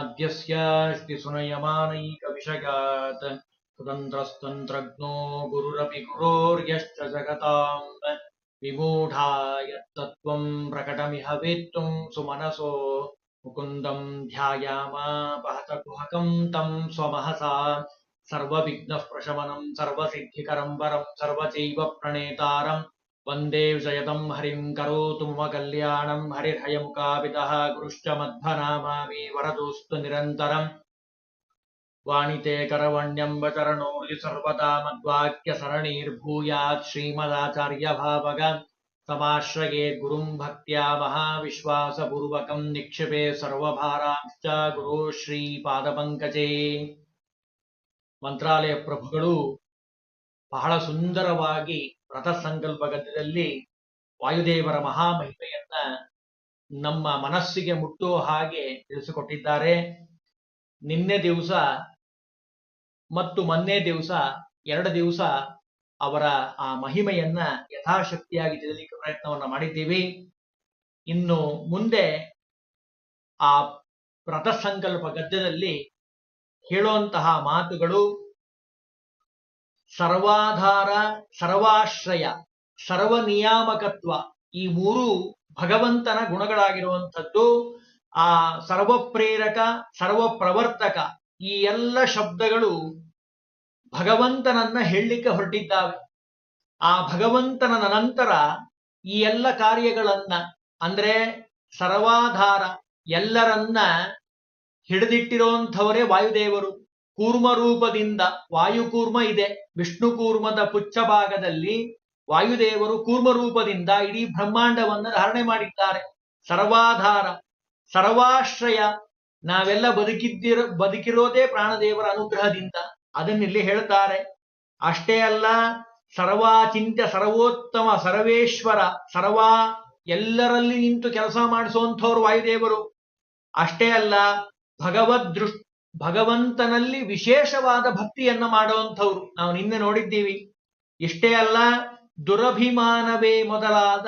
ब्रह्माद्यस्य श्रुतिसुनयमानैकविषयात् स्वतन्त्रस्तन्त्रज्ञो गुरुरपि गुरोर्यश्च जगताम्। विमूढाय तत्त्वम् प्रकटमिह वेत्तुम् सुमनसो। मुकुन्दम् ध्यायामापहत कुहकम् तम् स्वमहसा। सर्वविघ्नः प्रशमनम् सर्वसिद्धिकरम् वरम् सर्वचैव प्रणेतारम्। वंदे विजयतं हरिं करोतु मम कल्याणं हरिर्हयमुकापितः गुरुश्च मध्वनामामि वरदोऽस्तु निरन्तरम्। वाणिते करवण्यं वचरणोऽलि सर्वदा मद्वाक्यसरणीर्भूयात् श्रीमदाचार्यभावग। समाश्रये गुरुं भक्त्या महाविश्वासपूर्वकं निक्षिपे सर्वभारांश्च गुरो ಶ್ರೀಪಾದಪಂಕಜೇ ಮಂತ್ರಾಲಯ ಪ್ರಭುಗಳು ಬಹಳ ಸುಂದರವಾಗಿ ರಥಸಂಕಲ್ಪ ಗದ್ಯದಲ್ಲಿ ವಾಯುದೇವರ ಮಹಾಮಹಿಮೆಯನ್ನ ನಮ್ಮ ಮನಸ್ಸಿಗೆ ಮುಟ್ಟುವ ಹಾಗೆ ತಿಳಿಸಿಕೊಟ್ಟಿದ್ದಾರೆ. ನಿನ್ನೆ ದಿವಸ ಮತ್ತು ಮೊನ್ನೆ ದಿವಸ ಎರಡು ದಿವಸ ಅವರ ಆ ಮಹಿಮೆಯನ್ನ ಯಥಾಶಕ್ತಿಯಾಗಿ ತಿಳಿಲಿಕ್ಕೆ ಪ್ರಯತ್ನವನ್ನು ಮಾಡಿದ್ದೀವಿ. ಇನ್ನು ಮುಂದೆ ಆ ರಥಸಂಕಲ್ಪ ಗದ್ಯದಲ್ಲಿ ಹೇಳುವಂತಹ ಮಾತುಗಳು ಸರ್ವಾಧಾರ, ಸರ್ವಾಶ್ರಯ, ಸರ್ವನಿಯಾಮಕತ್ವ ಈ ಮೂರು ಭಗವಂತನ ಗುಣಗಳಾಗಿರುವಂಥದ್ದು. ಆ ಸರ್ವಪ್ರೇರಕ, ಸರ್ವಪ್ರವರ್ತಕ ಈ ಎಲ್ಲ ಶಬ್ದಗಳು ಭಗವಂತನನ್ನ ಹೇಳಲಿಕ್ಕೆ ಹೊರಟಿದ್ದಾವೆ. ಆ ಭಗವಂತನ ನಂತರ ಈ ಎಲ್ಲ ಕಾರ್ಯಗಳನ್ನ ಅಂದ್ರೆ ಸರ್ವಾಧಾರ ಎಲ್ಲರನ್ನ ಹಿಡಿದಿಟ್ಟಿರುವಂಥವರೇ ವಾಯುದೇವರು. ಕೂರ್ಮ ರೂಪದಿಂದ ವಾಯುಕೂರ್ಮ ಇದೆ. ವಿಷ್ಣು ಕೂರ್ಮದ ಪುಚ್ಚ ಭಾಗದಲ್ಲಿ ವಾಯುದೇವರು ಕೂರ್ಮ ರೂಪದಿಂದ ಇಡೀ ಬ್ರಹ್ಮಾಂಡವನ್ನು ಧಾರಣೆ ಮಾಡಿದ್ದಾರೆ. ಸರ್ವಾಧಾರ, ಸರ್ವಾಶ್ರಯ, ನಾವೆಲ್ಲ ಬದುಕಿದ್ದಿರೋ, ಬದುಕಿರೋದೇ ಪ್ರಾಣದೇವರ ಅನುಗ್ರಹದಿಂದ ಅದನ್ನಿಲ್ಲಿ ಹೇಳ್ತಾರೆ. ಅಷ್ಟೇ ಅಲ್ಲ, ಸರ್ವಾಚಿಂತ್ಯ ಸರ್ವೋತ್ತಮ ಸರ್ವೇಶ್ವರ, ಸರ್ವಾ ಎಲ್ಲರಲ್ಲಿ ನಿಂತು ಕೆಲಸ ಮಾಡಿಸುವಂಥವ್ರು ವಾಯುದೇವರು. ಅಷ್ಟೇ ಅಲ್ಲ, ಭಗವದ್ ದೃಷ್ ಭಗವಂತನಲ್ಲಿ ವಿಶೇಷವಾದ ಭಕ್ತಿಯನ್ನ ಮಾಡುವಂಥವ್ರು. ನಾವು ನಿನ್ನೆ ನೋಡಿದ್ದೀವಿ. ಇಷ್ಟೇ ಅಲ್ಲ, ದುರಭಿಮಾನವೇ ಮೊದಲಾದ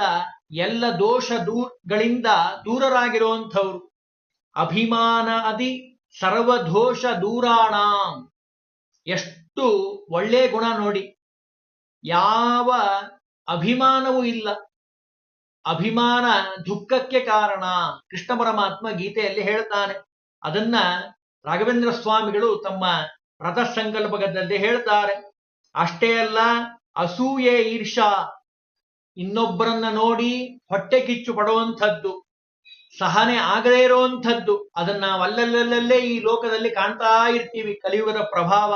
ಎಲ್ಲ ದೋಷ ದೂರ್ಗಳಿಂದ ದೂರರಾಗಿರುವಂಥವ್ರು. ಅಭಿಮಾನ ಅದಿ ಸರ್ವದೋಷ ದೂರಾಣ. ಎಷ್ಟು ಒಳ್ಳೆ ಗುಣ ನೋಡಿ. ಯಾವ ಅಭಿಮಾನವೂ ಇಲ್ಲ. ಅಭಿಮಾನ ದುಃಖಕ್ಕೆ ಕಾರಣ. ಕೃಷ್ಣ ಪರಮಾತ್ಮ ಗೀತೆಯಲ್ಲಿ ಹೇಳ್ತಾನೆ. ಅದನ್ನ ರಾಘವೇಂದ್ರ ಸ್ವಾಮಿಗಳು ತಮ್ಮ ರಥಸಂಕಲ್ಪದಲ್ಲಿ ಹೇಳ್ತಾರೆ, ಅಷ್ಟೇ ಅಲ್ಲ, ಅಸೂಯೆ ಈರ್ಷಾ, ಇನ್ನೊಬ್ಬರನ್ನ ನೋಡಿ ಹೊಟ್ಟೆ ಕಿಚ್ಚು ಪಡುವಂಥದ್ದು, ಸಹನೆ ಆಗದೇ ಇರುವಂಥದ್ದು, ಅದನ್ನ ಅಲ್ಲಲ್ಲಲ್ಲೇ ಈ ಲೋಕದಲ್ಲಿ ಕಾಣ್ತಾ ಇರ್ತೀವಿ, ಕಲಿಯುಗದ ಪ್ರಭಾವ.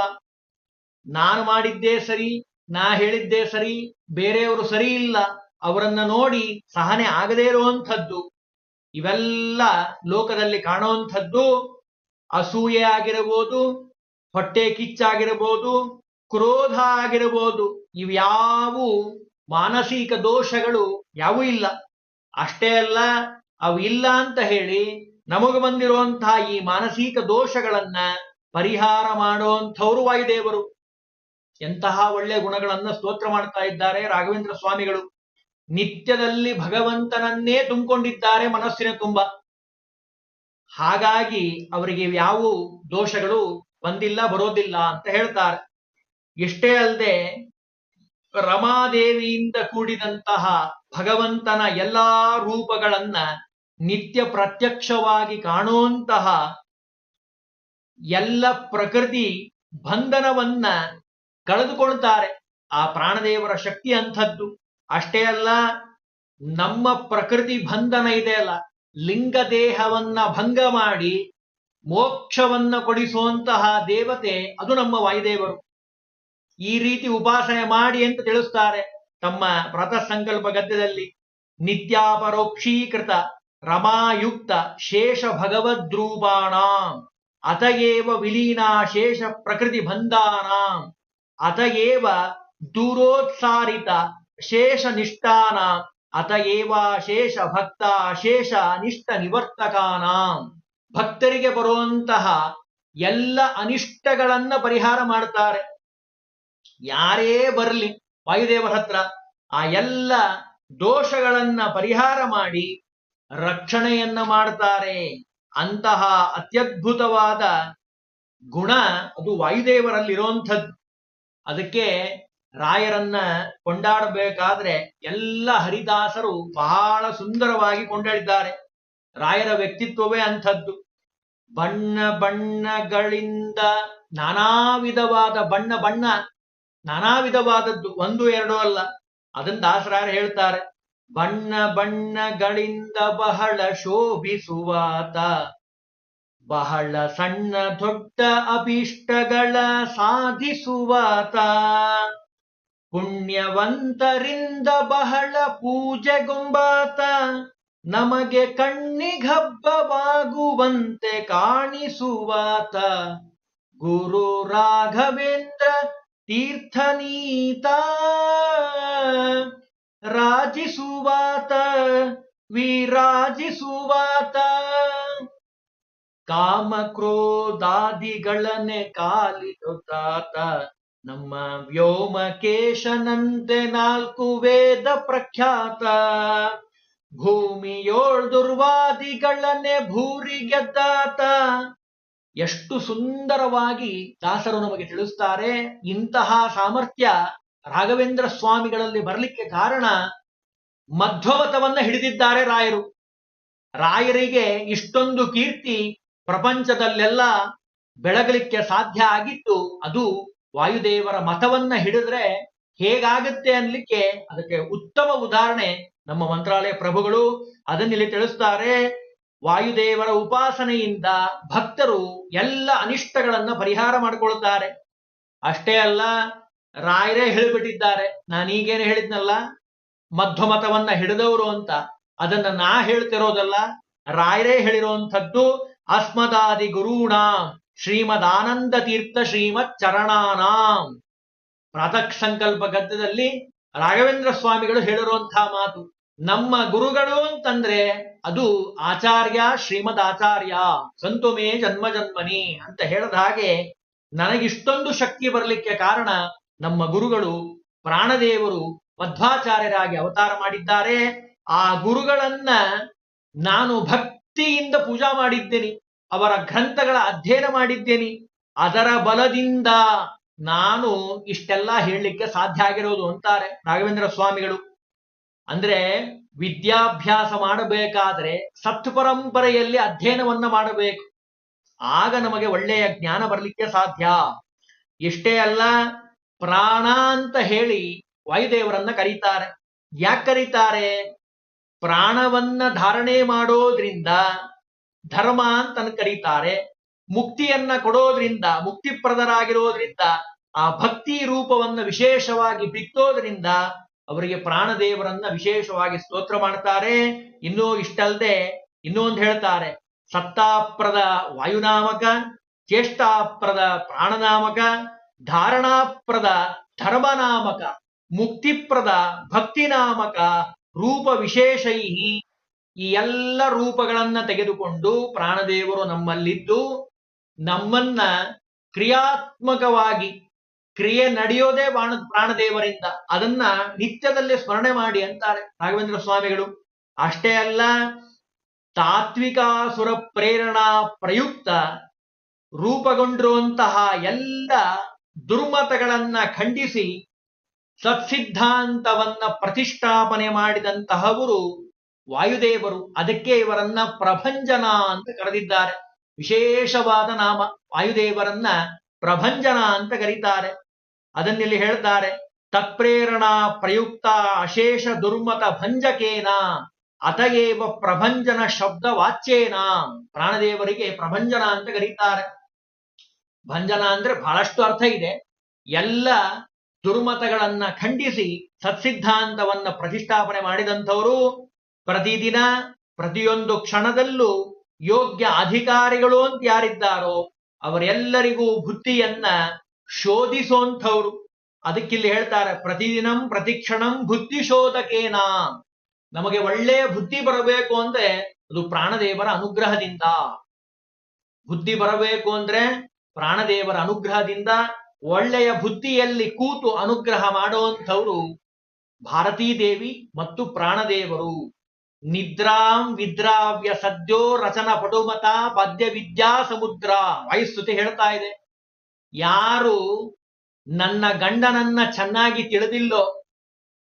ನಾನು ಮಾಡಿದ್ದೇ ಸರಿ, ನಾ ಹೇಳಿದ್ದೇ ಸರಿ, ಬೇರೆಯವರು ಸರಿ ಇಲ್ಲ, ಅವರನ್ನ ನೋಡಿ ಸಹನೆ ಆಗದೇ ಇರುವಂಥದ್ದು, ಇವೆಲ್ಲ ಲೋಕದಲ್ಲಿ ಕಾಣುವಂಥದ್ದು ಅಸೂಯೆ ಆಗಿರಬಹುದು ಹೊಟ್ಟೆ ಕಿಚ್ಚಾಗಿರಬಹುದು ಕ್ರೋಧ ಆಗಿರಬಹುದು ಇವ್ಯಾವು ಮಾನಸಿಕ ದೋಷಗಳು ಯಾವೂ ಇಲ್ಲ. ಅಷ್ಟೇ ಅಲ್ಲ, ಅವು ಇಲ್ಲ ಅಂತ ಹೇಳಿ ನಮಗೆ ಬಂದಿರುವಂತಹ ಈ ಮಾನಸಿಕ ದೋಷಗಳನ್ನ ಪರಿಹಾರ ಮಾಡುವಂಥವ್ರು ವಾಯುದೇವರು. ಎಂತಹ ಒಳ್ಳೆಯ ಗುಣಗಳನ್ನ ಸ್ತೋತ್ರ ಮಾಡ್ತಾ ಇದ್ದಾರೆ ರಾಘವೇಂದ್ರ ಸ್ವಾಮಿಗಳು. ನಿತ್ಯದಲ್ಲಿ ಭಗವಂತನನ್ನೇ ತುಂಬಿಕೊಂಡಿದ್ದಾರೆ ಮನಸ್ಸಿನ ತುಂಬ. ಹಾಗಾಗಿ ಅವರಿಗೆ ಯಾವ ದೋಷಗಳು ಬಂದಿಲ್ಲ, ಬರೋದಿಲ್ಲ ಅಂತ ಹೇಳ್ತಾರೆ. ಎಷ್ಟೇ ಅಲ್ಲದೆ ರಮಾದೇವಿಯಿಂದ ಕೂಡಿದಂತಹ ಭಗವಂತನ ಎಲ್ಲಾ ರೂಪಗಳನ್ನ ನಿತ್ಯ ಪ್ರತ್ಯಕ್ಷವಾಗಿ ಕಾಣುವಂತಹ ಎಲ್ಲ ಪ್ರಕೃತಿ ಬಂಧನವನ್ನ ಕಳೆದುಕೊಳ್ತಾರೆ. ಆ ಪ್ರಾಣದೇವರ ಶಕ್ತಿ ಅಂಥದ್ದು. ಅಷ್ಟೇ ಅಲ್ಲ, ನಮ್ಮ ಪ್ರಕೃತಿ ಬಂಧನ ಇದೆ ಅಲ್ಲ. ಲಿಂಗ ದೇಹವನ್ನ ಭಂಗ ಮಾಡಿ ಮೋಕ್ಷವನ್ನ ಕೊಡಿಸುವಂತಹ ದೇವತೆ ಅದು ನಮ್ಮ ವಾಯುದೇವರು. ಈ ರೀತಿ ಉಪಾಸನೆ ಮಾಡಿ ಅಂತ ತಿಳಿಸ್ತಾರೆ ತಮ್ಮ ವ್ರತ ಸಂಕಲ್ಪ ಗದ್ಯದಲ್ಲಿ. ನಿತ್ಯಾಪರೋಕ್ಷೀಕೃತ ರಮಾಯುಕ್ತ ಶೇಷ ಭಗವದ್ರೂಪಾಣ ಅತಯೇವ ವಿಲೀನಾ ಶೇಷ ಪ್ರಕೃತಿ ಬಂಧಾನಾಂ ಅತಯೇವ ದೂರೋತ್ಸಾರಿತ ಶೇಷ ನಿಷ್ಠಾನ ಅತಯೇವ ಶೇಷ ಭಕ್ತ ಶೇಷ ಅನಿಷ್ಟ ನಿವರ್ತಕಾನಾಂ ಭಕ್ತರಿಗೆ ಬರುವಂತಹ ಎಲ್ಲ ಅನಿಷ್ಟಗಳನ್ನ ಪರಿಹಾರ ಮಾಡ್ತಾರೆ. ಯಾರೇ ಬರಲಿ, ವಾಯುದೇವರ ಹತ್ರ ಆ ಎಲ್ಲ ದೋಷಗಳನ್ನ ಪರಿಹಾರ ಮಾಡಿ ರಕ್ಷಣೆಯನ್ನ ಮಾಡ್ತಾರೆ. ಅಂತಹ ಅತ್ಯದ್ಭುತವಾದ ಗುಣ ಅದು ವಾಯುದೇವರಲ್ಲಿರುವಂಥದ್ದು. ಅದಕ್ಕೆ ರಾಯರನ್ನ ಕೊಂಡಾಡಬೇಕಾದ್ರೆ ಎಲ್ಲ ಹರಿದಾಸರು ಬಹಳ ಸುಂದರವಾಗಿ ಕೊಂಡಾಡಿದ್ದಾರೆ. ರಾಯರ ವ್ಯಕ್ತಿತ್ವವೇ ಅಂಥದ್ದು. ಬಣ್ಣ ಬಣ್ಣಗಳಿಂದ ನಾನಾ ವಿಧವಾದ ಬಣ್ಣ ಬಣ್ಣ ನಾನಾ ವಿಧವಾದದ್ದು, ಒಂದು ಎರಡು ಅಲ್ಲ. ಅದನ್ನ ದಾಸರಾಯರು ಹೇಳ್ತಾರೆ. ಬಣ್ಣ ಬಣ್ಣಗಳಿಂದ ಬಹಳ ಶೋಭಿಸುವಾತ ಬಹಳ ಸಣ್ಣ ದೊಡ್ಡ ಅಭೀಷ್ಟಗಳ ಸಾಧಿಸುವಾತ ಪುಣ್ಯವಂತರಿಂದ ಬಹಳ ಪೂಜೆಗೊಂಬಾತ ನಮಗೆ ಕಣ್ಣಿಗಬ್ಬವಾಗುವಂತೆ ಕಾಣಿಸುವಾತ. ಗುರು ರಾಘವೇಂದ್ರ ತೀರ್ಥನೀತ. ರಾಜಿಸುವಾತ ವಿರಾಜಿಸುವಾತ. ಕಾಮ ಕ್ರೋಧಾದಿಗಳನ್ನೇ ಕಾಲಿಡುತ್ತಾತ. ನಮ್ಮ ವ್ಯೋಮಕೇಶನಂತೆ ನಾಲ್ಕು ವೇದ ಪ್ರಖ್ಯಾತ. ಭೂಮಿಯೋಳ್ ದುರ್ವಾದಿಗಳನ್ನೇ ಭೂರಿ ಗೆದ್ದಾತ. ಎಷ್ಟು ಸುಂದರವಾಗಿ ದಾಸರು ನಮಗೆ ತಿಳಿಸ್ತಾರೆ. ಇಂತಹ ಸಾಮರ್ಥ್ಯ ರಾಘವೇಂದ್ರ ಸ್ವಾಮಿಗಳಲ್ಲಿ ಬರಲಿಕ್ಕೆ ಕಾರಣ ಮಧ್ವಮತವನ್ನ ಹಿಡಿದಿದ್ದಾರೆ ರಾಯರು. ರಾಯರಿಗೆ ಇಷ್ಟೊಂದು ಕೀರ್ತಿ ಪ್ರಪಂಚದಲ್ಲೆಲ್ಲ ಬೆಳಗಲಿಕ್ಕೆ ಸಾಧ್ಯ ಆಗಿತ್ತು ಅದು ವಾಯುದೇವರ ಮತವನ್ನ ಹಿಡಿದ್ರೆ ಹೇಗಾಗುತ್ತೆ ಅನ್ಲಿಕ್ಕೆ ಅದಕ್ಕೆ ಉತ್ತಮ ಉದಾಹರಣೆ ನಮ್ಮ ಮಂತ್ರಾಲಯ ಪ್ರಭುಗಳು ಅದನ್ನಿಲ್ಲಿ ತಿಳಿಸ್ತಾರೆ. ವಾಯುದೇವರ ಉಪಾಸನೆಯಿಂದ ಭಕ್ತರು ಎಲ್ಲ ಅನಿಷ್ಟಗಳನ್ನ ಪರಿಹಾರ ಮಾಡಿಕೊಳ್ಳುತ್ತಾರೆ ಅಷ್ಟೇ ಅಲ್ಲ, ರಾಯರೇ ಹೇಳಿಬಿಟ್ಟಿದ್ದಾರೆ, ನಾನೀಗೇನು ಹೇಳಿದ್ನಲ್ಲ, ಮಧ್ವಮತವನ್ನ ಹಿಡಿದವರು ಅಂತ. ಅದನ್ನ ನಾ ಹೇಳ್ತಿರೋದಲ್ಲ, ರಾಯರೇ ಹೇಳಿರುವಂಥದ್ದು ಅಸ್ಮದಾದಿ ಗುರುಣಾಂ. ಶ್ರೀಮದ್ ಆನಂದ ತೀರ್ಥ ಶ್ರೀಮತ್ ಚರಣಾನಾಂ ಪ್ರಾತಃ ಸಂಕಲ್ಪ ಗದ್ಯದಲ್ಲಿ ರಾಘವೇಂದ್ರ ಸ್ವಾಮಿಗಳು ಹೇಳಿರುವಂತಹ ಮಾತು, ನಮ್ಮ ಗುರುಗಳು ಅಂತಂದ್ರೆ ಅದು ಆಚಾರ್ಯ ಶ್ರೀಮದ್ ಆಚಾರ್ಯ ಸಂತುಮೇ ಜನ್ಮ ಜನ್ಮನಿ ಅಂತ ಹೇಳದ ಹಾಗೆ ನನಗಿಷ್ಟೊಂದು ಶಕ್ತಿ ಬರಲಿಕ್ಕೆ ಕಾರಣ ನಮ್ಮ ಗುರುಗಳು ಪ್ರಾಣದೇವರು ಮಧ್ವಾಚಾರ್ಯರಾಗಿ ಅವತಾರ ಮಾಡಿದ್ದಾರೆ. ಆ ಗುರುಗಳನ್ನ ನಾನು ಭಕ್ತಿಯಿಂದ ಪೂಜಾ ಮಾಡಿದ್ದೇನೆ. ಅವರ ಗ್ರಂಥಗಳ ಅಧ್ಯಯನ ಮಾಡಿದ್ದೇನೆ. ಅದರ ಬಲದಿಂದ ನಾನು ಇಷ್ಟೆಲ್ಲ ಹೇಳಲಿಕ್ಕೆ ಸಾಧ್ಯ ಆಗಿರೋದು ಅಂತಾರೆ ರಾಘವೇಂದ್ರ ಸ್ವಾಮಿಗಳು. ಅಂದ್ರೆ ವಿದ್ಯಾಭ್ಯಾಸ ಮಾಡಬೇಕಾದ್ರೆ ಸತ್ ಪರಂಪರೆಯಲ್ಲಿ ಅಧ್ಯಯನವನ್ನ ಮಾಡಬೇಕು. ಆಗ ನಮಗೆ ಒಳ್ಳೆಯ ಜ್ಞಾನ ಬರಲಿಕ್ಕೆ ಸಾಧ್ಯ. ಇಷ್ಟೇ ಅಲ್ಲ ಪ್ರಾಣ ಅಂತ ಹೇಳಿ ವಾಯುದೇವರನ್ನ ಕರೀತಾರೆ. ಯಾಕೆ ಕರೀತಾರೆ? ಪ್ರಾಣವನ್ನ ಧಾರಣೆ ಮಾಡೋದ್ರಿಂದ ಧರ್ಮ ಅಂತ ಕರೀತಾರೆ. ಮುಕ್ತಿಯನ್ನ ಕೊಡೋದ್ರಿಂದ, ಮುಕ್ತಿಪ್ರದರಾಗಿರೋದ್ರಿಂದ, ಆ ಭಕ್ತಿ ರೂಪವನ್ನ ವಿಶೇಷವಾಗಿ ಬಿತ್ತೋದ್ರಿಂದ ಅವರಿಗೆ ಪ್ರಾಣದೇವರನ್ನ ವಿಶೇಷವಾಗಿ ಸ್ತೋತ್ರ ಮಾಡ್ತಾರೆ. ಇನ್ನೂ ಇಷ್ಟಲ್ದೆ ಇನ್ನೊಂದು ಹೇಳ್ತಾರೆ, ಸತ್ತಾಪ್ರದ ವಾಯುನಾಮಕ ಚೇಷ್ಟಾಪ್ರದ ಪ್ರಾಣನಾಮಕ, ಧಾರಣಾಪ್ರದ ಧರ್ಮನಾಮಕ, ಮುಕ್ತಿಪ್ರದ ಭಕ್ತಿನಾಮಕ, ರೂಪ ವಿಶೇಷೈ ಈ ಎಲ್ಲ ರೂಪಗಳನ್ನ ತೆಗೆದುಕೊಂಡು ಪ್ರಾಣದೇವರು ನಮ್ಮಲ್ಲಿದ್ದು ನಮ್ಮನ್ನ ಕ್ರಿಯಾತ್ಮಕವಾಗಿ ಕ್ರಿಯೆ ನಡೆಯೋದೇ ಬಾಣ, ಪ್ರಾಣದೇವರಿಂದ ಅದನ್ನ ನಿತ್ಯದಲ್ಲಿ ಸ್ಮರಣೆ ಮಾಡಿ ಅಂತಾರೆ ರಾಘವೇಂದ್ರ ಸ್ವಾಮಿಗಳು. ಅಷ್ಟೇ ಅಲ್ಲ ತಾತ್ವಿಕಾಸುರ ಪ್ರೇರಣಾ ಪ್ರಯುಕ್ತ ರೂಪಗೊಂಡಿರುವಂತಹ ಎಲ್ಲ ದುರ್ಮತಗಳನ್ನ ಖಂಡಿಸಿ ಸತ್ಸಿದ್ಧಾಂತವನ್ನ ಪ್ರತಿಷ್ಠಾಪನೆ ಮಾಡಿದಂತಹವರು ವಾಯುದೇವರು ಅದಕ್ಕೆ ಇವರನ್ನ ಪ್ರಭಂಜನ ಅಂತ ಕರೆದಿದ್ದಾರೆ. ವಿಶೇಷವಾದ ನಾಮ ವಾಯುದೇವರನ್ನ ಪ್ರಭಂಜನ ಅಂತ ಕರೀತಾರೆ. ಅದನ್ನಿಲ್ಲಿ ಹೇಳ್ತಾರೆ? ತತ್ಪ್ರೇರಣಾ ಪ್ರಯುಕ್ತ ಅಶೇಷ ದುರ್ಮತ ಭಂಜಕೇನ ಅತಯೇವ ಪ್ರಭಂಜನ ಶಬ್ದ ವಾಚ್ಯೇನ ಪ್ರಾಣದೇವರಿಗೆ ಪ್ರಭಂಜನ ಅಂತ ಕರೀತಾರೆ. ಭಂಜನ ಅಂದ್ರೆ ಬಹಳಷ್ಟು ಅರ್ಥ ಇದೆ. ಎಲ್ಲ ದುರ್ಮತಗಳನ್ನ ಖಂಡಿಸಿ ಸತ್ಸಿದ್ಧಾಂತವನ್ನ ಪ್ರತಿಷ್ಠಾಪನೆ ಮಾಡಿದಂಥವರು ಪ್ರತಿದಿನ ಪ್ರತಿಯೊಂದು ಕ್ಷಣದಲ್ಲೂ ಯೋಗ್ಯ ಅಧಿಕಾರಿಗಳು ಅಂತ ಯಾರಿದ್ದಾರೋ ಅವರೆಲ್ಲರಿಗೂ ಬುದ್ಧಿಯನ್ನ ಶೋಧಿಸುವಂಥವ್ರು ಅದಕ್ಕಿಲ್ಲಿ ಹೇಳ್ತಾರೆ, ಪ್ರತಿದಿನಂ ಪ್ರತಿಕ್ಷಣಂ ಬುದ್ಧಿ ಶೋಧಕೇನ ನಮಗೆ ಒಳ್ಳೆಯ ಬುದ್ಧಿ ಬರಬೇಕು ಅಂದ್ರೆ ಅದು ಪ್ರಾಣದೇವರ ಅನುಗ್ರಹದಿಂದ. ಬುದ್ಧಿ ಬರಬೇಕು ಅಂದ್ರೆ ಪ್ರಾಣದೇವರ ಅನುಗ್ರಹದಿಂದ ಒಳ್ಳೆಯ ಬುದ್ಧಿಯಲ್ಲಿ ಕೂತು ಅನುಗ್ರಹ ಮಾಡುವಂಥವ್ರು ಭಾರತೀ ದೇವಿ ಮತ್ತು ಪ್ರಾಣದೇವರು. ನಿದ್ರಾಂ ವಿದ್ರಾವ್ಯ ಸದ್ಯೋ ರಚನ ಪಟುಮತ ಪದ್ಯ ವಿದ್ಯಾ ಸಮುದ್ರ. ವಯಸ್ಸುತಿ ಹೇಳ್ತಾ ಇದೆ. ಯಾರು ನನ್ನ ಗಂಡನನ್ನ ಚೆನ್ನಾಗಿ ತಿಳಿದಿಲ್ಲೋ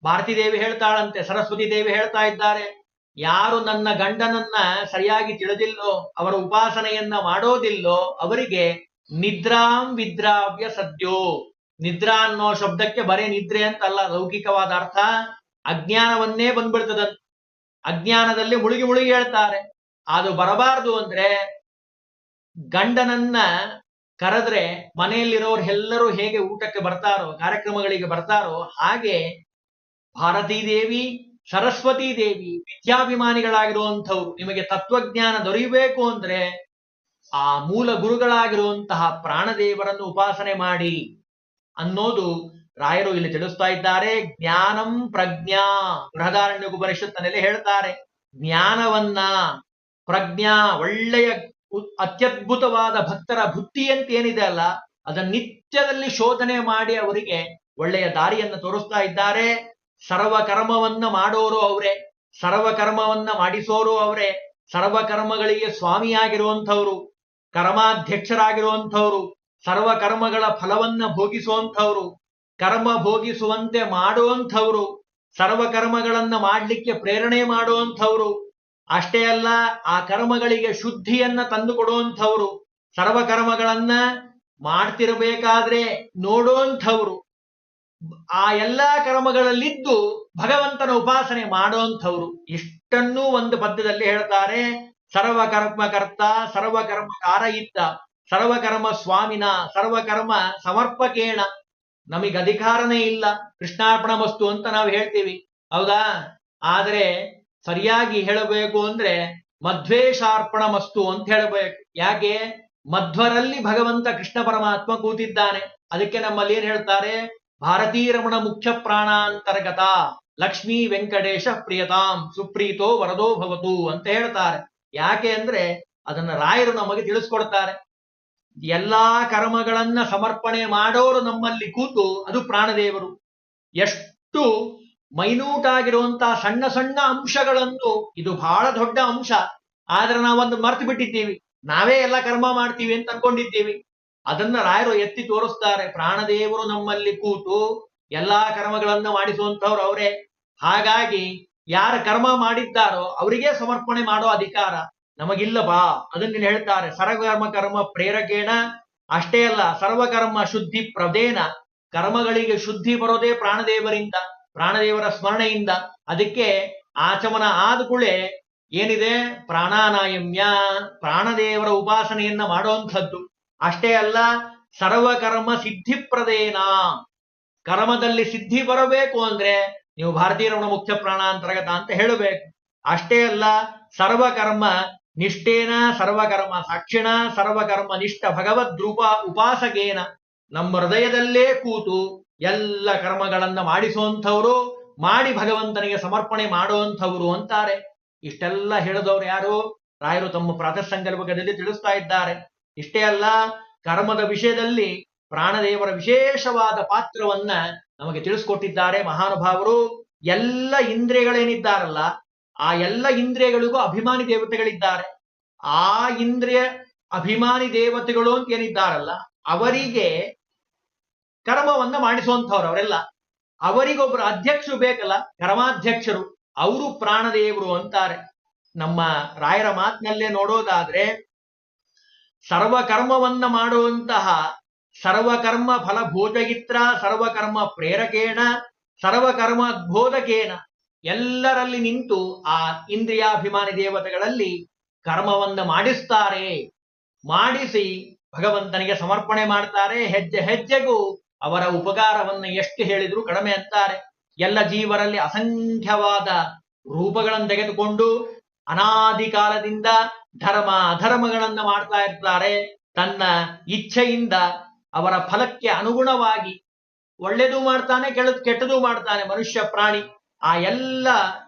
ಭಾರತೀ ದೇವಿ ಹೇಳ್ತಾಳಂತೆ, ಸರಸ್ವತಿ ದೇವಿ ಹೇಳ್ತಾ ಇದ್ದಾರೆ. ಯಾರು ನನ್ನ ಗಂಡನನ್ನ ಸರಿಯಾಗಿ ತಿಳಿದಿಲ್ಲೋ, ಅವರ ಉಪಾಸನೆಯನ್ನ ಮಾಡೋದಿಲ್ಲೋ, ಅವರಿಗೆ ನಿದ್ರಾಂ ವಿದ್ರಾವ್ಯ ಸದ್ಯೋ. ನಿದ್ರಾ ಅನ್ನೋ ಶಬ್ದಕ್ಕೆ ಬರೇ ನಿದ್ರೆ ಅಂತಲ್ಲ, ಲೌಕಿಕವಾದ ಅರ್ಥ. ಅಜ್ಞಾನವನ್ನೇ ಬಂದ್ಬಿಡ್ತದಂತ. ಅಜ್ಞಾನದಲ್ಲಿ ಮುಳುಗಿ ಮುಳುಗಿ ಹೇಳ್ತಾರೆ. ಅದು ಬರಬಾರದು ಅಂದ್ರೆ ಗಂಡನನ್ನ ಕರೆದ್ರೆ ಮನೆಯಲ್ಲಿರೋರು ಎಲ್ಲರೂ ಹೇಗೆ ಊಟಕ್ಕೆ ಬರ್ತಾರೋ, ಕಾರ್ಯಕ್ರಮಗಳಿಗೆ ಬರ್ತಾರೋ ಹಾಗೆ ಭಾರತೀ ದೇವಿ, ಸರಸ್ವತಿ ದೇವಿ, ವಿದ್ಯಾಭಿಮಾನಿಗಳಾಗಿರುವಂಥವ್ರು, ನಿಮಗೆ ತತ್ವಜ್ಞಾನ ದೊರೆಯಬೇಕು ಅಂದ್ರೆ ಆ ಮೂಲ ಗುರುಗಳಾಗಿರುವಂತಹ ಪ್ರಾಣದೇವರನ್ನು ಉಪಾಸನೆ ಮಾಡಿ ಅನ್ನೋದು ರಾಯರು ಇಲ್ಲಿ ತಿಳಿಸ್ತಾ ಇದ್ದಾರೆ, ಜ್ಞಾನಂ ಪ್ರಜ್ಞಾ. ಬೃಹದಾರಣ್ಯ ಉಪನಿಷತ್ತಿನಲ್ಲಿ ಹೇಳ್ತಾರೆ, ಜ್ಞಾನವನ್ನ ಪ್ರಜ್ಞಾ, ಒಳ್ಳೆಯ ಅತ್ಯದ್ಭುತವಾದ ಭಕ್ತರ ಬುದ್ಧಿ ಅಂತ ಏನಿದೆ ಅಲ್ಲ, ಅದನ್ನ ನಿತ್ಯದಲ್ಲಿ ಶೋಧನೆ ಮಾಡಿ ಅವರಿಗೆ ಒಳ್ಳೆಯ ದಾರಿಯನ್ನು ತೋರಿಸ್ತಾ ಇದ್ದಾರೆ. ಸರ್ವ ಕರ್ಮವನ್ನ ಮಾಡೋರು ಅವರೇ ಸರ್ವ ಕರ್ಮವನ್ನ ಮಾಡಿಸೋರು ಅವರೇ ಸರ್ವ ಕರ್ಮಗಳಿಗೆ ಸ್ವಾಮಿಯಾಗಿರುವಂಥವ್ರು, ಕರ್ಮಾಧ್ಯಕ್ಷರಾಗಿರುವಂಥವ್ರು ಸರ್ವ ಕರ್ಮಗಳ ಫಲವನ್ನ ಭೋಗಿಸುವಂಥವ್ರು ಕರ್ಮ ಭೋಗಿಸುವಂತೆ ಮಾಡುವಂಥವ್ರು, ಸರ್ವ ಮಾಡಲಿಕ್ಕೆ ಪ್ರೇರಣೆ ಮಾಡುವಂಥವ್ರು, ಅಷ್ಟೇ ಅಲ್ಲ, ಆ ಕರ್ಮಗಳಿಗೆ ಶುದ್ಧಿಯನ್ನ ತಂದು ಕೊಡುವಂಥವ್ರು, ಸರ್ವ ಕರ್ಮಗಳನ್ನ ಮಾಡ್ತಿರ್ಬೇಕಾದ್ರೆ ನೋಡುವಂಥವ್ರು, ಆ ಎಲ್ಲಾ ಕರ್ಮಗಳಲ್ಲಿದ್ದು ಭಗವಂತನ ಉಪಾಸನೆ ಮಾಡುವಂಥವ್ರು. ಇಷ್ಟನ್ನು ಒಂದು ಪದ್ಯದಲ್ಲಿ ಹೇಳ್ತಾರೆ ಸರ್ವಕರ್ಮಕರ್ತ ಸರ್ವಕರ್ಮಕಾರ ಇದ್ದ ಸರ್ವಕರ್ಮ ಸ್ವಾಮಿನ ಸರ್ವಕರ್ಮ ಸಮರ್ಪಕೇಣ ನಮಗೆ ಅಧಿಕಾರನೇ ಇಲ್ಲ. ಕೃಷ್ಣಾರ್ಪಣ ವಸ್ತು ಅಂತ ನಾವು ಹೇಳ್ತೀವಿ. ಹೌದಾ? ಆದ್ರೆ ಸರಿಯಾಗಿ ಹೇಳಬೇಕು ಅಂದ್ರೆ ಮಧ್ವೇಶಾರ್ಪಣ ವಸ್ತು ಅಂತ ಹೇಳಬೇಕು. ಯಾಕೆ? ಮಧ್ವರಲ್ಲಿ ಭಗವಂತ ಕೃಷ್ಣ ಪರಮಾತ್ಮ ಕೂತಿದ್ದಾನೆ. ಅದಕ್ಕೆ ನಮ್ಮಲ್ಲಿ ಏನ್ ಹೇಳ್ತಾರೆ? ಭಾರತೀ ರಮಣ ಮುಖ್ಯ ಪ್ರಾಣಾಂತರ್ಗತ ಲಕ್ಷ್ಮೀ ವೆಂಕಟೇಶ ಪ್ರಿಯತಾಂ ಸುಪ್ರೀತೋ ವರದೋ ಭವತು ಅಂತ ಹೇಳ್ತಾರೆ. ಯಾಕೆ ಅಂದ್ರೆ ಅದನ್ನ ರಾಯರು ನಮಗೆ ತಿಳಿಸ್ಕೊಡ್ತಾರೆ. ಎಲ್ಲಾ ಕರ್ಮಗಳನ್ನ ಸಮರ್ಪಣೆ ಮಾಡೋರು ನಮ್ಮಲ್ಲಿ ಕೂತು ಅದು ಪ್ರಾಣದೇವರು. ಎಷ್ಟು ಮೈನ್ಯೂಟ್ ಆಗಿರುವಂತಹ ಸಣ್ಣ ಸಣ್ಣ ಅಂಶಗಳನ್ನು, ಇದು ಬಹಳ ದೊಡ್ಡ ಅಂಶ. ಆದ್ರೆ ನಾವೊಂದು ಮರ್ತು ಬಿಟ್ಟಿದ್ದೀವಿ. ನಾವೇ ಎಲ್ಲ ಕರ್ಮ ಮಾಡ್ತೀವಿ ಅಂತ ಅನ್ಕೊಂಡಿದ್ದೀವಿ. ಅದನ್ನ ರಾಯರು ಎತ್ತಿ ತೋರಿಸ್ತಾರೆ. ಪ್ರಾಣದೇವರು ನಮ್ಮಲ್ಲಿ ಕೂತು ಎಲ್ಲಾ ಕರ್ಮಗಳನ್ನ ಮಾಡಿಸುವಂತವ್ರು ಅವರೇ. ಹಾಗಾಗಿ ಯಾರ ಕರ್ಮ ಮಾಡಿದ್ದಾರೋ ಅವರಿಗೆ ಸಮರ್ಪಣೆ ಮಾಡೋ ಅಧಿಕಾರ. ನಮಗಿಲ್ಲವಾ ಅದನ್ನ ಹೇಳ್ತಾರೆ ಸರ್ವಕರ್ಮ ಕರ್ಮ ಪ್ರೇರಕೇಣ ಅಷ್ಟೇ ಅಲ್ಲ, ಸರ್ವಕರ್ಮ ಶುದ್ಧಿ ಪ್ರದೇನ? ಕರ್ಮಗಳಿಗೆ ಶುದ್ಧಿ ಬರೋದೇ ಪ್ರಾಣದೇವರಿಂದ, ಪ್ರಾಣದೇವರ ಸ್ಮರಣೆಯಿಂದ. ಅದಕ್ಕೆ ಆಚಮನ ಆದ ಕೂಡಲೇ ಏನಿದೆ? ಪ್ರಾಣಾನಾಯಮ್ಯ, ಪ್ರಾಣದೇವರ ಉಪಾಸನೆಯನ್ನ ಮಾಡುವಂಥದ್ದು. ಅಷ್ಟೇ ಅಲ್ಲ, ಸರ್ವಕರ್ಮ ಸಿದ್ಧಿಪ್ರದೇನ ಕರ್ಮದಲ್ಲಿ ಸಿದ್ಧಿ ಬರಬೇಕು ಅಂದ್ರೆ ನೀವು ಭಾರತೀಯ ರಮಣ ಮುಖ್ಯ ಪ್ರಾಣಾಂತರ್ಗತ ಅಂತ ಹೇಳಬೇಕು. ಅಷ್ಟೇ ಅಲ್ಲ, ಸರ್ವಕರ್ಮ ನಿಷ್ಠೇನ ಸರ್ವಕರ್ಮ ಸಾಕ್ಷಿಣ ಸರ್ವಕರ್ಮ ನಿಷ್ಠ ಭಗವದ್ ರೂಪ ಉಪಾಸಕೇನ ನಮ್ಮ ಹೃದಯದಲ್ಲೇ ಕೂತು ಎಲ್ಲ ಕರ್ಮಗಳನ್ನ ಮಾಡಿಸುವಂಥವ್ರು, ಮಾಡಿ ಭಗವಂತನಿಗೆ ಸಮರ್ಪಣೆ ಮಾಡುವಂಥವ್ರು ಅಂತಾರೆ. ಇಷ್ಟೆಲ್ಲ ಹೇಳಿದವರು ಯಾರು? ರಾಯರು ತಮ್ಮ ಪ್ರಾತಃ ಸಂಕಲ್ಪದಲ್ಲಿ ತಿಳಿಸ್ತಾ ಇದ್ದಾರೆ. ಇಷ್ಟೇ ಅಲ್ಲ, ಕರ್ಮದ ವಿಷಯದಲ್ಲಿ ಪ್ರಾಣದೇವರ ವಿಶೇಷವಾದ ಪಾತ್ರವನ್ನ ನಮಗೆ ತಿಳಿಸ್ಕೊಟ್ಟಿದ್ದಾರೆ ಮಹಾನುಭಾವರು. ಎಲ್ಲ ಇಂದ್ರಿಯಗಳೇನಿದ್ದಾರಲ್ಲ ಆ ಎಲ್ಲ ಇಂದ್ರಿಯಗಳಿಗೂ ಅಭಿಮಾನಿ ದೇವತೆಗಳಿದ್ದಾರೆ. ಆ ಇಂದ್ರಿಯ ಅಭಿಮಾನಿ ದೇವತೆಗಳು ಅಂತ ಏನಿದ್ದಾರಲ್ಲ, ಅವರಿಗೆ ಕರ್ಮವನ್ನ ಮಾಡಿಸುವಂಥವ್ರು ಅವರೆಲ್ಲ. ಅವರಿಗೊಬ್ಬರು ಅಧ್ಯಕ್ಷರು ಬೇಕಲ್ಲ, ಕರ್ಮಾಧ್ಯಕ್ಷರು. ಅವರು ಪ್ರಾಣದೇವರು ಅಂತಾರೆ. ನಮ್ಮ ರಾಯರ ಮಾತಿನಲ್ಲೇ ನೋಡೋದಾದ್ರೆ, ಸರ್ವಕರ್ಮವನ್ನ ಮಾಡುವಂತಹ ಸರ್ವಕರ್ಮ ಫಲಭೋಜಗಿತ್ರ, ಸರ್ವಕರ್ಮ ಪ್ರೇರಕೇಣ, ಸರ್ವಕರ್ಮ ಬೋಧಕೇನ ಎಲ್ಲರಲ್ಲಿ ನಿಂತು ಆ ಇಂದ್ರಿಯಾಭಿಮಾನಿ ದೇವತೆಗಳಲ್ಲಿ ಕರ್ಮವನ್ನ ಮಾಡಿಸ್ತಾರೆ. ಮಾಡಿಸಿ ಭಗವಂತನಿಗೆ ಸಮರ್ಪಣೆ ಮಾಡ್ತಾರೆ. ಹೆಜ್ಜೆ ಹೆಜ್ಜೆಗೂ ಅವರ ಉಪಕಾರವನ್ನ ಎಷ್ಟು ಹೇಳಿದರೂ ಕಡಿಮೆ ಅಂತಾರೆ. ಎಲ್ಲ ಜೀವರಲ್ಲಿ ಅಸಂಖ್ಯವಾದ ರೂಪಗಳನ್ನು ತೆಗೆದುಕೊಂಡು ಅನಾದಿ ಕಾಲದಿಂದ ಧರ್ಮ ಅಧರ್ಮಗಳನ್ನ ಮಾಡ್ತಾ ಇರ್ತಾರೆ. ತನ್ನ ಇಚ್ಛೆಯಿಂದ ಅವರ ಫಲಕ್ಕೆ ಅನುಗುಣವಾಗಿ ಒಳ್ಳೆಯದು ಮಾಡ್ತಾನೆ ಕೆಳ ಕೆಟ್ಟದು ಮಾಡ್ತಾನೆ ಮನುಷ್ಯ ಪ್ರಾಣಿ. ಆ ಎಲ್ಲ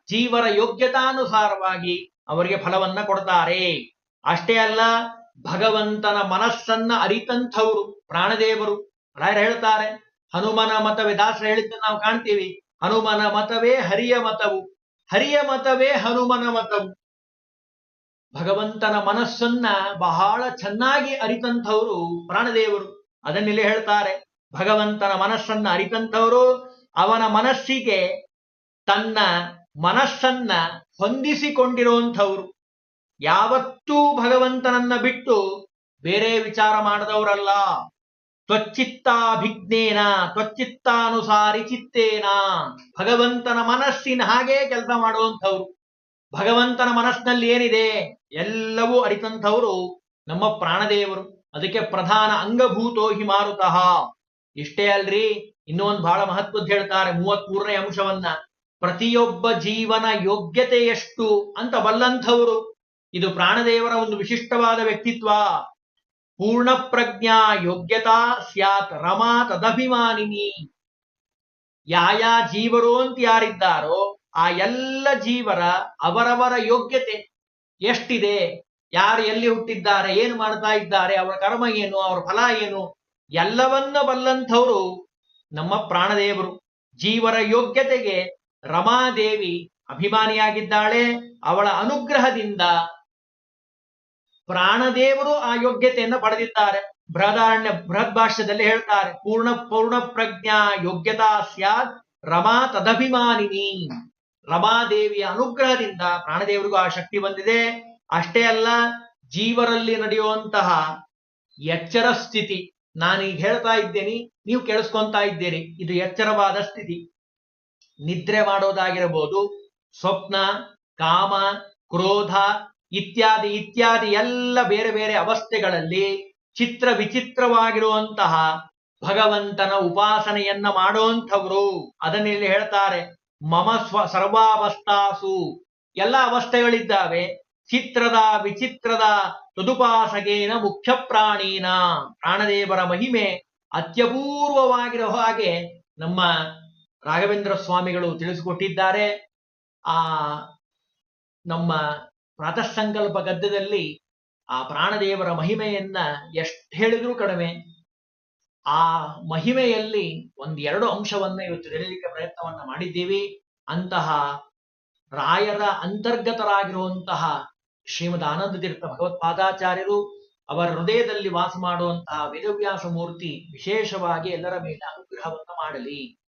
ಜೀವರ ಯೋಗ್ಯತಾನುಸಾರವಾಗಿ ಅವರಿಗೆ ಫಲವನ್ನ ಕೊಡ್ತಾರೆ. ಅಷ್ಟೇ ಅಲ್ಲ, ಭಗವಂತನ ಮನಸ್ಸನ್ನ ಅರಿತಂಥವ್ರು, ಪ್ರಾಣದೇವರು, ರಾಯರು ಹೇಳ್ತಾರೆ, ಹನುಮನ ಮತವೇ, ದಾಸರು ಹೇಳಿದ್ದ ನಾವು ಕಾಣ್ತೀವಿ, ಹನುಮನ ಮತವೇ ಹರಿಯ ಮತವು, ಹರಿಯ ಮತವೇ ಹನುಮನ ಮತವು. ಭಗವಂತನ ಮನಸ್ಸನ್ನ ಬಹಳ ಚೆನ್ನಾಗಿ ಅರಿತಂಥವರು ಪ್ರಾಣದೇವರು. ಅದನ್ನೆಲ್ಲ ಹೇಳ್ತಾರೆ, ಭಗವಂತನ ಮನಸ್ಸನ್ನ ಅರಿತಂಥವರು ಅವನ ಮನಸ್ಸಿಗೆ ತನ್ನ ಮನಸ್ಸನ್ನ ಹೊಂದಿಸಿಕೊಂಡಿರುವಂಥವ್ರು ಯಾವತ್ತೂ ಭಗವಂತನನ್ನ ಬಿಟ್ಟು ಬೇರೆ ವಿಚಾರ ಮಾಡದವರಲ್ಲ. ತ್ವಚ್ಚಿತ್ತಾಭಿಜ್ಞೇನ ತ್ವಚಿತ್ತಾನುಸಾರಿ ಚಿತ್ತೇನ. ಭಗವಂತನ ಮನಸ್ಸಿನ ಹಾಗೆ ಕೆಲಸ ಮಾಡುವಂಥವ್ರು. ಭಗವಂತನ ಮನಸ್ಸಿನಲ್ಲಿ ಏನಿದೆ? ಎಲ್ಲವೂ ಅರಿತಂಥವರು ನಮ್ಮ ಪ್ರಾಣದೇವರು. ಅದಕ್ಕೆ ಪ್ರಧಾನ ಅಂಗಭೂತೋ ಹಿ ಮಾರುತಃ. ಇಷ್ಟೇ ಅಲ್ರಿ ಇನ್ನೂ ಒಂದು ಬಹಳ ಮಹತ್ವದ್ದು ಹೇಳ್ತಾರೆ ಮೂವತ್ಮೂರನೇ ಅಂಶವನ್ನ. ಪ್ರತಿಯೊಬ್ಬ ಜೀವನ ಯೋಗ್ಯತೆ ಎಷ್ಟು ಅಂತ ಬಲ್ಲಂಥವರು ಇದು ಪ್ರಾಣದೇವರ ಒಂದು ವಿಶಿಷ್ಟವಾದ ವ್ಯಕ್ತಿತ್ವ. ಪೂರ್ಣ ಪ್ರಜ್ಞಾ, ಯೋಗ್ಯತಾ ಸ್ಯಾತ್, ರಮಾ ತದಭಿಮಾನಿನಿ. ಯಾಯ ಜೀವರು ಅಂತ ಯಾರಿದ್ದಾರೋ ಆ ಎಲ್ಲ ಜೀವರ ಅವರವರ ಯೋಗ್ಯತೆ ಎಷ್ಟಿದೆ? ಯಾರು ಎಲ್ಲಿ ಹುಟ್ಟಿದ್ದಾರೆ? ಏನು ಮಾಡ್ತಾ ಇದ್ದಾರೆ? ಅವರ ಕರ್ಮ ಏನು? ಅವರ ಫಲ ಏನು? ಎಲ್ಲವನ್ನ ಬಲ್ಲಂಥವರು ನಮ್ಮ ಪ್ರಾಣದೇವರು. ಜೀವರ ಯೋಗ್ಯತೆಗೆ ರಮಾದೇವಿ ಅಭಿಮಾನಿಯಾಗಿದ್ದಾಳೆ. ಅವಳ ಅನುಗ್ರಹದಿಂದ ಪ್ರಾಣದೇವರು ಆ ಯೋಗ್ಯತೆಯನ್ನು ಪಡೆದಿದ್ದಾರೆ. ಬೃಹದಾರಣ್ಯ ಬೃಹತ್ ಭಾಷ್ಯದಲ್ಲಿ ಹೇಳ್ತಾರೆ, ಪೂರ್ಣ ಪೂರ್ಣ ಪ್ರಜ್ಞಾ ಯೋಗ್ಯತಾ ಸ್ಯಾತ್ ರಮಾ ತದಭಿಮಾನಿನಿ. ರಮಾದೇವಿಯ ಅನುಗ್ರಹದಿಂದ ಪ್ರಾಣದೇವರಿಗೂ ಆ ಶಕ್ತಿ ಬಂದಿದೆ. ಅಷ್ಟೇ ಅಲ್ಲ, ಜೀವರಲ್ಲಿ ನಡೆಯುವಂತಹ ಎಚ್ಚರ ಸ್ಥಿತಿ. ನಾನೀಗ ಹೇಳ್ತಾ ಇದ್ದೇನೆ, ನೀವು ಕೇಳಿಸ್ಕೊಂತಾ ಇದ್ದೀರಿ, ಇದು ಎಚ್ಚರವಾದ ಸ್ಥಿತಿ. ನಿದ್ರೆ ಮಾಡೋದಾಗಿರಬಹುದು ಸ್ವಪ್ನ, ಕಾಮ, ಕ್ರೋಧ ಇತ್ಯಾದಿ ಇತ್ಯಾದಿ ಎಲ್ಲ ಬೇರೆ ಬೇರೆ ಅವಸ್ಥೆಗಳಲ್ಲಿ ಚಿತ್ರ ವಿಚಿತ್ರವಾಗಿರುವಂತಹ ಭಗವಂತನ ಉಪಾಸನೆಯನ್ನ ಮಾಡುವಂಥವ್ರು. ಅದನ್ನಿಲ್ಲಿ ಹೇಳ್ತಾರೆ, ಮಮ ಸ್ವ ಸರ್ವಾವಸ್ಥಾಸು. ಎಲ್ಲ ಅವಸ್ಥೆಗಳಿದ್ದಾವೆ. ಚಿತ್ರದ ವಿಚಿತ್ರದ ತದುಪಾಸಗೇನ ಮುಖ್ಯ ಪ್ರಾಣೀನ ಪ್ರಾಣದೇವರ ಮಹಿಮೆ ಅತ್ಯಪೂರ್ವವಾಗಿರೋ ಹಾಗೆ ನಮ್ಮ ರಾಘವೇಂದ್ರ ಸ್ವಾಮಿಗಳು ತಿಳಿಸಿಕೊಟ್ಟಿದ್ದಾರೆ. ಆ, ನಮ್ಮ ಪ್ರಾತಃ ಸಂಕಲ್ಪ ಗದ್ಯದಲ್ಲಿ ಆ ಪ್ರಾಣದೇವರ ಮಹಿಮೆಯನ್ನ ಎಷ್ಟು ಹೇಳಿದ್ರೂ ಕಡಿಮೆ. ಆ ಮಹಿಮೆಯಲ್ಲಿ ಒಂದೆರಡು ಅಂಶವನ್ನ ಇವತ್ತು ತಿಳಿಯಲಿಕ್ಕೆ ಪ್ರಯತ್ನವನ್ನ ಮಾಡಿದ್ದೀವಿ. ಅಂತಹ ರಾಯರ ಅಂತರ್ಗತರಾಗಿರುವಂತಹ ಶ್ರೀಮದ್ ಆನಂದ ತೀರ್ಥ ಭಗವತ್ಪಾದಾಚಾರ್ಯರು ಅವರ ಹೃದಯದಲ್ಲಿ ವಾಸ ಮಾಡುವಂತಹ ವೇದವ್ಯಾಸ ಮೂರ್ತಿ ವಿಶೇಷವಾಗಿ ಎಲ್ಲರ ಮೇಲೆ ಅನುಗ್ರಹವನ್ನು ಮಾಡಲಿ.